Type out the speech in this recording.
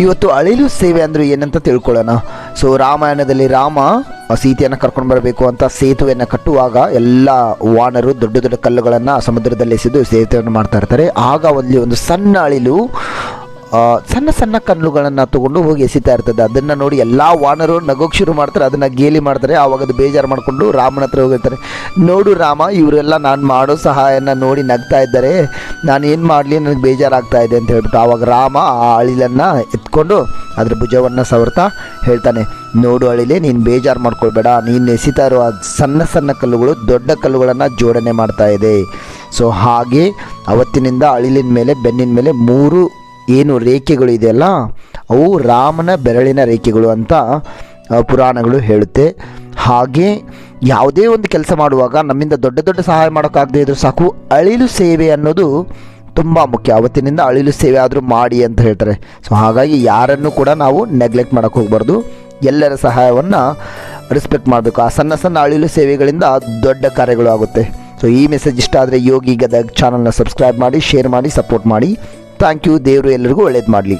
ಇವತ್ತು ಅಳಿಲು ಸೇವೆ ಅಂದ್ರೆ ಏನಂತ ತಿಳ್ಕೊಳ್ಳೋಣ. ಸೊ ರಾಮಾಯಣದಲ್ಲಿ ರಾಮ ಸೀತೆಯನ್ನು ಕರ್ಕೊಂಡು ಬರಬೇಕು ಅಂತ ಸೇತುವೆಯನ್ನು ಕಟ್ಟುವಾಗ ಎಲ್ಲ ವಾನರು ದೊಡ್ಡ ದೊಡ್ಡ ಕಲ್ಲುಗಳನ್ನು ಸಮುದ್ರದಲ್ಲಿ ಎಸೆದು ಸೇತುವೆಯನ್ನು ಮಾಡ್ತಾ ಇರ್ತಾರೆ. ಆಗ ಅಲ್ಲಿ ಒಂದು ಸಣ್ಣ ಅಳಿಲು ಸಣ್ಣ ಸಣ್ಣ ಕಲ್ಲುಗಳನ್ನು ತಗೊಂಡು ಹೋಗಿ ಎಸಿತಾ ಇರ್ತದೆ. ಅದನ್ನು ನೋಡಿ ಎಲ್ಲ ವಾನರು ನಗೋಕ್ ಶುರು ಮಾಡ್ತಾರೆ, ಅದನ್ನು ಗೇಲಿ ಮಾಡ್ತಾರೆ, ಆವಾಗ ಅದು ಬೇಜಾರು ಮಾಡಿಕೊಂಡು ರಾಮನ ಹತ್ರ ಹೋಗಿರ್ತಾರೆ. ನೋಡು ರಾಮ, ಇವರೆಲ್ಲ ನಾನು ಮಾಡೋ ಸಹಾಯನ ನೋಡಿ ನಗ್ತಾ ಇದ್ದಾರೆ. ನಾನು ಏನು ಮಾಡಲಿ, ನನಗೆ ಬೇಜಾರಾಗ್ತಾ ಇದೆ ಅಂತ ಹೇಳ್ಬಿಟ್ಟು ಆವಾಗ ರಾಮ ಆ ಅಳಿಲನ್ನು ಎತ್ಕೊಂಡು ಅದ್ರ ಭುಜವನ್ನು ಸವರ್ತಾ ಹೇಳ್ತಾನೆ, ನೋಡು ಅಳಿಲೆ, ನೀನು ಬೇಜಾರು ಮಾಡ್ಕೊಳ್ಬೇಡ. ನೀನು ಎಸಿತಾ ಇರೋ ಸಣ್ಣ ಸಣ್ಣ ಕಲ್ಲುಗಳು ದೊಡ್ಡ ಕಲ್ಲುಗಳನ್ನು ಜೋಡಣೆ ಮಾಡ್ತಾ ಇದೆ. ಸೊ ಹಾಗೆ ಅವತ್ತಿನಿಂದ ಅಳಿಲಿನ ಮೇಲೆ, ಬೆನ್ನಿನ ಮೇಲೆ ಮೂರು ಏನು ರೇಖೆಗಳು ಇದೆಯಲ್ಲ? ಅವು ರಾಮನ ಬೆರಳಿನ ರೇಖೆಗಳು ಅಂತ ಪುರಾಣಗಳು ಹೇಳುತ್ತೆ. ಹಾಗೆ ಯಾವುದೇ ಒಂದು ಕೆಲಸ ಮಾಡುವಾಗ ನಮ್ಮಿಂದ ದೊಡ್ಡ ದೊಡ್ಡ ಸಹಾಯ ಮಾಡೋಕ್ಕಾಗದೇ ಇದ್ರೂ ಸಾಕು. ಅಳಿಲು ಸೇವೆ ಅನ್ನೋದು ತುಂಬ ಮುಖ್ಯ. ಅವತ್ತಿನಿಂದ ಅಳಿಲು ಸೇವೆ ಆದರೂ ಮಾಡಿ ಅಂತ ಹೇಳ್ತಾರೆ. ಸೊ ಹಾಗಾಗಿ ಯಾರನ್ನು ಕೂಡ ನಾವು ನೆಗ್ಲೆಕ್ಟ್ ಮಾಡೋಕ್ಕೆ ಹೋಗಬಾರ್ದು. ಎಲ್ಲರ ಸಹಾಯವನ್ನು ರೆಸ್ಪೆಕ್ಟ್ ಮಾಡಬೇಕು. ಆ ಸಣ್ಣ ಸಣ್ಣ ಅಳಿಲು ಸೇವೆಗಳಿಂದ ದೊಡ್ಡ ಕಾರ್ಯಗಳು ಆಗುತ್ತೆ. ಸೊ ಈ ಮೆಸೇಜ್ ಇಷ್ಟ ಆದರೆ ಯೋಗಿ ಗದಗ್ ಚಾನಲ್ನ ಸಬ್ಸ್ಕ್ರೈಬ್ ಮಾಡಿ ಶೇರ್ ಮಾಡಿ ಸಪೋರ್ಟ್ ಮಾಡಿ. ಥ್ಯಾಂಕ್ ಯು ದೇವರು ಎಲ್ಲರಿಗೂ ಒಳ್ಳೇದು ಮಾಡಲಿ.